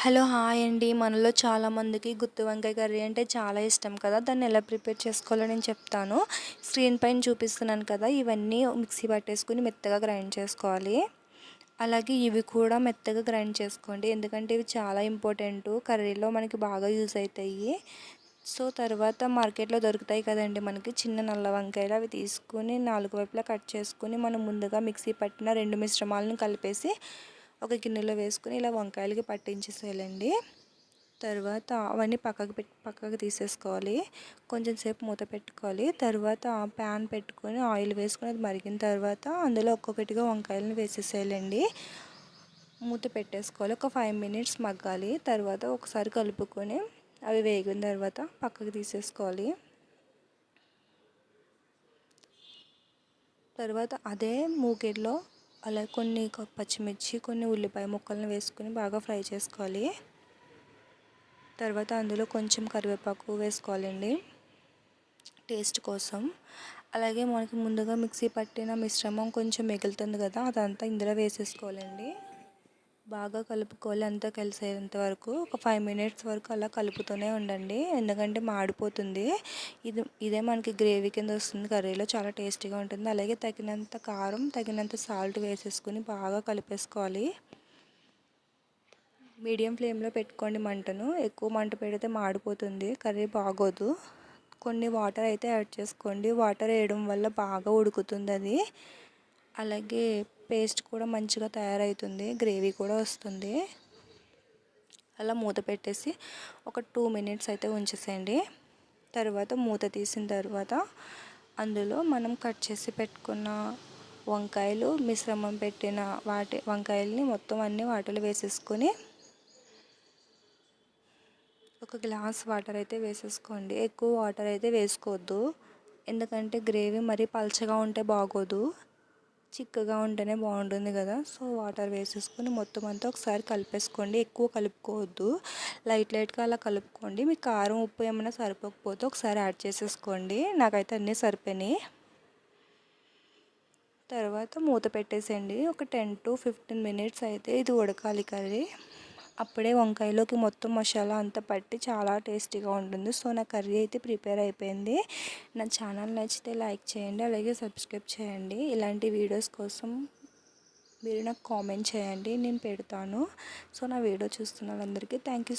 Hello hi అండి. మనలో చాలామందికి గుత్తి వంకాయ కర్రీ అంటే చాలా ఇష్టం కదా. దాన్ని ఎలా ప్రిపేర్ చేసుకోవాలో నేను చెప్తాను. స్క్రీన్ పైన చూపిస్తున్నాను కదా ఇవన్నీ మిక్సీ పట్టేసుకుని మెత్తగా గ్రైండ్ చేసుకోవాలి. అలాగే ఇవి కూడా మెత్తగా గ్రైండ్ చేసుకోండి. ఎందుకంటే ఇవి చాలా ఇంపార్టెంట్. కర్రీలో మనకి బాగా యూజ్ అవుతాయి. సో తర్వాత మార్కెట్లో దొరుకుతాయి కదండి మనకి చిన్న నల్ల వంకాయలు. అవి తీసుకుని నాలుగు వైపులా కట్ చేసుకుని మనం ముందుగా మిక్సీ పట్టిన రెండు మిశ్రమాలను కలిపేసి ఒక గిన్నెలో వేసుకుని ఇలా వంకాయలకి పట్టించేసేయాలండి. తర్వాత అవన్నీ పక్కకు పెట్టి పక్కకు తీసేసుకోవాలి. కొంచెం సేపు మూత పెట్టుకోవాలి. తర్వాత ప్యాన్ పెట్టుకొని ఆయిల్ వేసుకొని అది మరిగిన తర్వాత అందులో ఒక్కొక్కటిగా వంకాయలను వేసేసేయాలండి. మూత పెట్టేసుకోవాలి. ఒక ఫైవ్ మినిట్స్ మగ్గాలి. తర్వాత ఒకసారి కలుపుకొని అవి వేగిన తర్వాత పక్కకు తీసేసుకోవాలి. తర్వాత అదే మూకెట్లో అలా కొన్ని పచ్చిమిర్చి కొన్ని ఉల్లిపాయ ముక్కలను వేసుకొని బాగా ఫ్రై చేసుకోవాలి. తర్వాత అందులో కొంచెం కరివేపాకు వేసుకోవాలండి. టేస్ట్ కోసం. అలాగే మనకి ముందుగా మిక్సీ పట్టిన మిశ్రమం కొంచెం మిగులుతుంది కదా అదంతా ఇందులో వేసేసుకోవాలండి. బాగా కలుపుకోవాలి. అంతా కలిసేంత వరకు ఒక ఫైవ్ మినిట్స్ వరకు అలా కలుపుతూనే ఉండండి. ఎందుకంటే మాడిపోతుంది. ఇది ఇదే మనకి గ్రేవీ కింద వస్తుంది. కర్రీలో చాలా టేస్టీగా ఉంటుంది. అలాగే తగినంత కారం తగినంత సాల్ట్ వేసేసుకుని బాగా కలిపేసుకోవాలి. మీడియం ఫ్లేమ్లో పెట్టుకోండి మంటను. ఎక్కువ మంట పెడితే మాడిపోతుంది. కర్రీ బాగోదు. కొన్ని వాటర్ అయితే యాడ్ చేసుకోండి. వాటర్ వేయడం వల్ల బాగా ఉడుకుతుంది అది. అలాగే పేస్ట్ కూడా మంచిగా తయారవుతుంది. గ్రేవీ కూడా వస్తుంది. అలా మూత పెట్టేసి ఒక టూ మినిట్స్ అయితే ఉంచేసేయండి. తర్వాత మూత తీసిన తర్వాత అందులో మనం కట్ చేసి పెట్టుకున్న వంకాయలు మిశ్రమం పెట్టిన వాటి వంకాయల్ని మొత్తం అన్ని వాటిలో వేసేసుకొని ఒక గ్లాస్ వాటర్ అయితే వేసేసుకోండి. ఎక్కువ వాటర్ అయితే వేసుకోవద్దు. ఎందుకంటే గ్రేవీ మరీ పల్చగా ఉంటే బాగోదు. చిక్కగా ఉంటేనే బాగుంటుంది కదా. సో వాటర్ వేసేసుకొని మొత్తం అంతా ఒకసారి కలిపేసుకోండి. ఎక్కువ కలుపుకోవద్దు. లైట్ లైట్గా అలా కలుపుకోండి. మీ కారం ఉప్పు ఏమైనా సరిపోకపోతే ఒకసారి యాడ్ చేసేసుకోండి. నాకైతే అన్నీ సరిపోయినాయి. తర్వాత మూత పెట్టేసేయండి. ఒక టెన్ టు ఫిఫ్టీన్ మినిట్స్ అయితే ఇది ఉడకాలి కర్రీ. అప్పుడే వంకాయలోకి మొత్తం మసాలా అంతా పట్టి చాలా టేస్టీగా ఉంటుంది. సో నా కర్రీ అయితే ప్రిపేర్ అయిపోయింది. నా ఛానల్ నచ్చితే లైక్ చేయండి అలాగే సబ్స్క్రైబ్ చేయండి. ఇలాంటి వీడియోస్ కోసం మీరు నాకు కామెంట్ చేయండి నేను పెడతాను. సో నా వీడియో చూస్తున్న వాళ్ళందరికీ థ్యాంక్ యూ